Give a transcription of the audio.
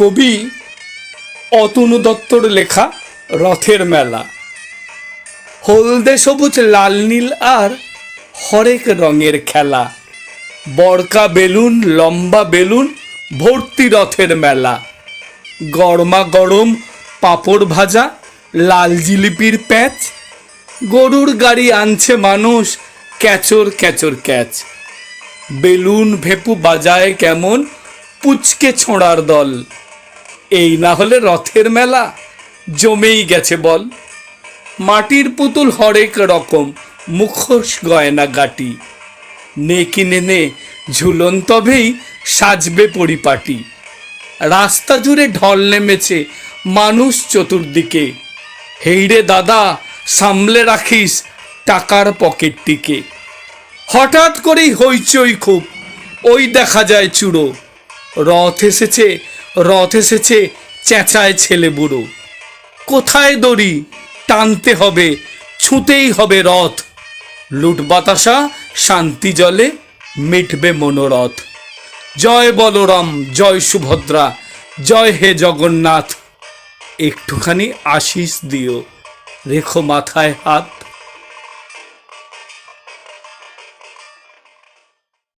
কবি অতনু দত্তর লেখা রথের মেলা। হলদে সবুজ, লাল, নীল আর হরেক রঙের খেলা। বড়কা বেলুন, লম্বা বেলুন, ভর্তি রথের মেলা। গরমা গরম পাঁপড় ভাজা, লাল জিলিপির প্যাচ। গরুর গাড়ি আনছে মানুষ, ক্যাচর ক্যাচর ক্যাচ। বেলুন ভেপু বাজায় কেমন, পুচকে ছোঁড়ার দল। এই না হলে রথের মেলা। জমেই গেছে বল। মাটির পুতুল হরেক রকম, মুখোশ গয়না গাটি। নে কিনে নে ঝুলন তবেই সাজবে পরিপাটি। রাস্তা জুড়ে ঢল নেমেছে মানুষ চতুর্দিকে। হেইরে দাদা, সামলে রাখিস টাকার পকেটটিকে। হঠাৎ করেই হইচই খুব, ওই দেখা যায় চূড়ো রথ এসেছে রথ এসেছে, চেঁচায় ছেলে বুড়ো। কোথায় দড়ি? টানতে হবে, ছুঁতেই হবে রথ। লুট বাতাসা, শান্তি জলে মিটবে মনোরথ। জয় বলরাম, জয় সুভদ্রা, জয় হে জগন্নাথ। একটুখানি আশিস দিও, রেখো মাথায় হাত।